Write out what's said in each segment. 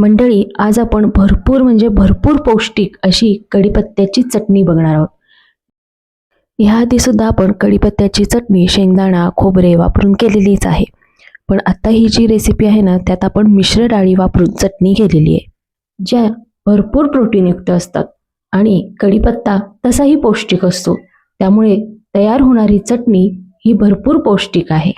मंडळी आज आपण भरपूर म्हणजे भरपूर पौष्टिक अशी कढीपत्त्याची चटणी बघणार आहोत. ह्याआधी सुद्धा आपण कढीपत्त्याची चटणी शेंगदाणा खोबरे वापरून केलेलीच आहे. पण आता ही जी रेसिपी आहे ना त्यात आपण मिश्र डाळी वापरून चटणी केलेली आहे ज्या भरपूर प्रोटीनयुक्त असतात आणि कढीपत्ता तसाही पौष्टिक असतो. त्यामुळे तयार होणारी चटणी ही भरपूर पौष्टिक आहे.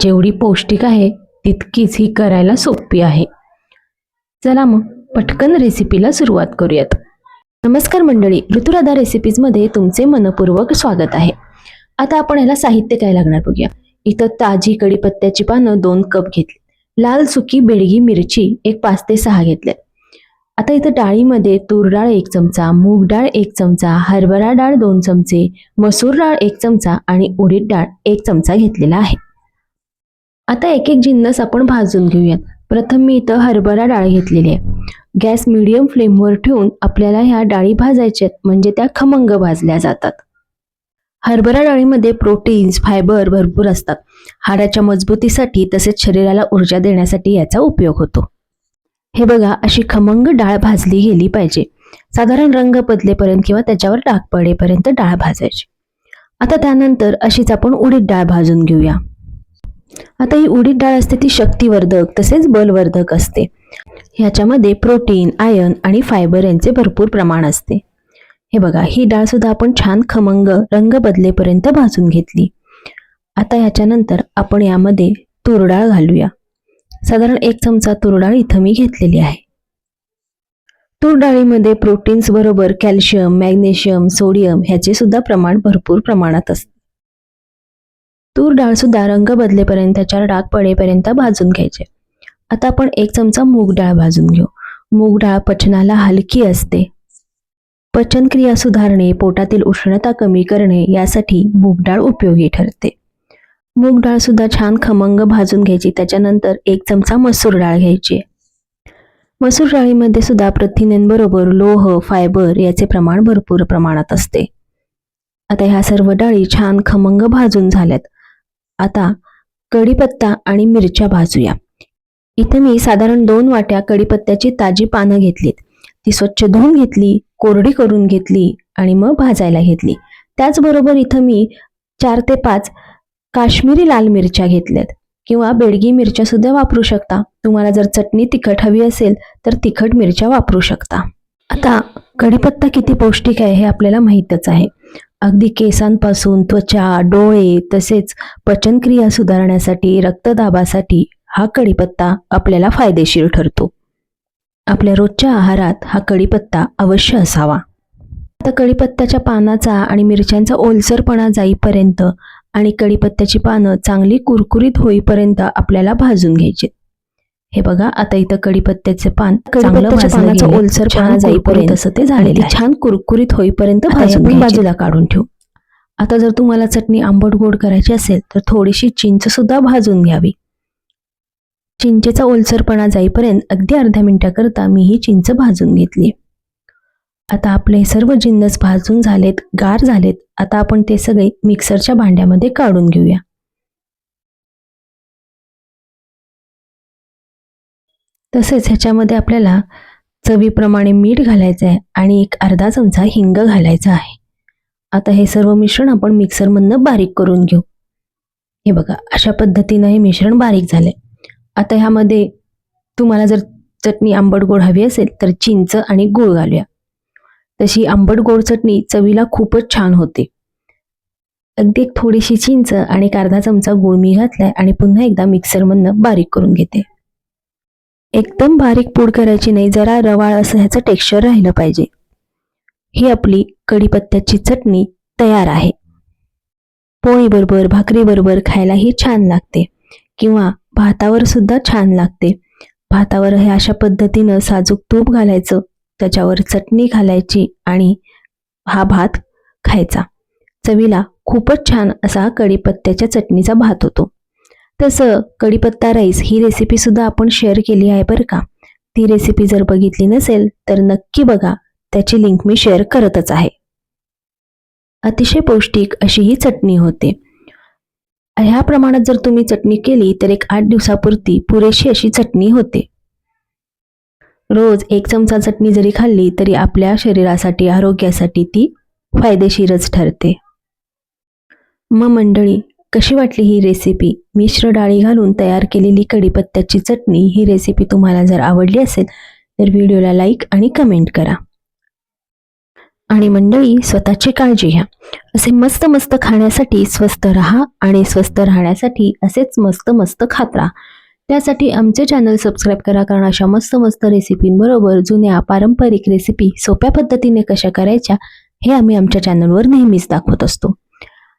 जेवढी पौष्टिक आहे तितकीच ही करायला सोपी आहे. चला मग पटकन रेसिपीला सुरुवात करूयात. नमस्कार मंडळी ऋतुराधा रेसिपीजमध्ये तुमचे मनपूर्वक स्वागत आहे. आता आपण ह्याला साहित्य काय लागणार बघूया. इथं ताजी कढीपत्त्याची पानं दोन कप घेतली. लाल सुकी बेडगी मिरची एक पाच ते सहा घेतल्या. आता इथं डाळीमध्ये तूर डाळ एक चमचा मूग डाळ एक चमचा हरभरा डाळ दोन चमचे मसूर डाळ एक चमचा आणि उडीद डाळ एक चमचा घेतलेला आहे. आता एक एक जिन्नस आपण भाजून घेऊयात. प्रथम मी इथं हरभरा डाळ घेतलेली आहे. गॅस मिडियम फ्लेमवर ठेवून आपल्याला ह्या डाळी भाजायच्यात म्हणजे त्या खमंग भाजल्या जातात. हरभरा डाळीमध्ये प्रोटीन्स फायबर भरपूर असतात. हाडाच्या मजबूतीसाठी तसेच शरीराला ऊर्जा देण्यासाठी याचा उपयोग होतो. हे बघा अशी खमंग डाळ भाजली गेली पाहिजे. साधारण रंग बदलेपर्यंत किंवा त्याच्यावर डाग पडेपर्यंत डाळ भाजायची. आता त्यानंतर अशीच आपण उडीद डाळ भाजून घेऊया. आता ही उडीद डाळ असते ती शक्तिवर्धक तसेच बलवर्धक असते. ह्याच्यामध्ये प्रोटीन आयर्न आणि फायबर यांचे भरपूर प्रमाण असते. हे बघा ही डाळ सुद्धा आपण छान खमंग रंग बदलेपर्यंत भाजून घेतली. आता ह्याच्यानंतर आपण यामध्ये तुरडाळ घालूया. साधारण एक चमचा तुरडाळ इथं मी घेतलेली आहे. तूर डाळीमध्ये प्रोटीन्स बरोबर कॅल्शियम मॅग्नेशियम सोडियम ह्याचे सुद्धा प्रमाण भरपूर प्रमाणात असते. तूर डाळ सुद्धा रंग बदलेपर्यंत त्याच्यावर डाग पडेपर्यंत भाजून घ्यायचे. आता आपण एक चमचा मूग डाळ भाजून घेऊ. मूग डाळ पचनाला हलकी असते. पचनक्रिया सुधारणे पोटातील उष्णता कमी करणे यासाठी मूग डाळ उपयोगी ठरते. मूग डाळ सुद्धा छान खमंग भाजून घ्यायची त्याच्यानंतर एक चमचा मसूर डाळ घ्यायची. मसूर डाळीमध्ये सुद्धा प्रथिनेंबरोबर लोह फायबर याचे प्रमाण भरपूर प्रमाणात असते. आता ह्या सर्व डाळी छान खमंग भाजून झाल्यात. आता कढीपत्ता आणि मिरच्या भाजूया. इथे मी साधारण दोन वाट्या कढीपत्त्याची ताजी पानं घेतलीत. ती स्वच्छ धुवून घेतली कोरडी करून घेतली आणि मग भाजायला घेतली. त्याचबरोबर इथं मी चार ते पाच काश्मीरी लाल मिरच्या घेतल्यात. किंवा बेडगी मिरच्या सुद्धा वापरू शकता. तुम्हाला जर चटणी तिखट हवी असेल तर तिखट मिरच्या वापरू शकता. आता कढीपत्ता किती पौष्टिक आहे हे आपल्याला माहीतच आहे. अगदी केसांपासून त्वचा डोळे तसेच पचनक्रिया सुधारण्यासाठी रक्तदाबासाठी हा कढीपत्ता आपल्याला फायदेशीर ठरतो. आपल्या रोजच्या आहारात हा कढीपत्ता अवश्य असावा. आता कढीपत्त्याच्या पानाचा आणि मिरच्यांचा ओलसरपणा जाईपर्यंत आणि कढीपत्त्याची पानं चांगली कुरकुरीत होईपर्यंत आपल्याला भाजून घ्यायचे. हे बघा आता इथं कढीपत्त्याचे पान कढीपत्त्याच्या पानाचा ओलसरपणा जाईपर्यंत असं ते झालेले छान कुरकुरीत होईपर्यंत भाजून बाजूला काढून ठेवू. आता जर तुम्हाला चटणी आंबट गोड करायची असेल तर थोडीशी चिंच सुद्धा भाजून घ्यावी. चिंचेचा ओलसरपणा जाईपर्यंत अगदी अर्ध्या मिनिटाकरता मी ही चिंच भाजून घेतली. आता आपले सर्व जिन्नस भाजून झालेत गार झालेत. आता आपण ते सगळे मिक्सरच्या भांड्यामध्ये काढून घेऊया. तसेच ह्याच्यामध्ये आपल्याला चवीप्रमाणे मीठ घालायचं आहे आणि एक अर्धा चमचा हिंग घालायचा आहे. आता हे सर्व मिश्रण आपण मिक्सरमधनं बारीक करून घेऊ. हे बघा अशा पद्धतीनं हे मिश्रण बारीक झालंय. आता ह्यामध्ये तुम्हाला जर चटणी आंबट गोड हवी असेल तर चिंच आणि गूळ घालूया. तशी आंबट गोड चटणी चवीला खूपच छान होते. अगदी एक थोडीशी चिंच आणि एक अर्धा चमचा गूळ मी घातलाय आणि पुन्हा एकदा मिक्सरमधनं बारीक करून घेते. एकदम बारीक पूड करायची नाही जरा रवाळ असं ह्याचं टेक्स्चर राहिलं पाहिजे. ही आपली कढीपत्त्याची चटणी तयार आहे. पोळीबरोबर भाकरीबरोबर खायलाही छान लागते. किंवा भातावर सुद्धा छान लागते. भातावर हे अशा पद्धतीनं साजूक तूप घालायचं त्याच्यावर चटणी घालायची आणि हा भात खायचा. चवीला खूपच छान असा कढीपत्त्याच्या चटणीचा भात होतो. तसं कढीपत्ता राईस ही रेसिपी सुद्धा आपण शेअर केली आहे बरं का. ती रेसिपी जर बघितली नसेल तर नक्की बघा. त्याची लिंक मी शेअर करतच आहे. अतिशय पौष्टिक अशी ही चटणी होते. ह्या प्रमाणात जर तुम्ही चटणी केली तर एक आठ दिवसापुरती पुरेशी अशी चटणी होते. रोज एक चमचा चटणी जरी खाल्ली तरी आपल्या शरीरासाठी आरोग्यासाठी ती फायदेशीरच ठरते. मग मंडळी कशी वाटली ही रेसिपी मिश्र डाळी घालून तयार केलेली कढीपत्त्याची चटणी ही रेसिपी तुम्हाला जर आवडली असेल तर व्हिडिओला लाईक आणि कमेंट करा. आणि मंडळी स्वतःची काळजी घ्या. असे मस्त मस्त खाण्यासाठी स्वस्त राहा आणि स्वस्त राहण्यासाठी असेच मस्त मस्त खात राहा. त्यासाठी आमचे चॅनल सबस्क्राईब करा कारण अशा मस्त मस्त रेसिपींबरोबर जुन्या पारंपरिक रेसिपी सोप्या पद्धतीने कशा करायच्या हे आम्ही आमच्या चॅनलवर नेहमीच दाखवत असतो.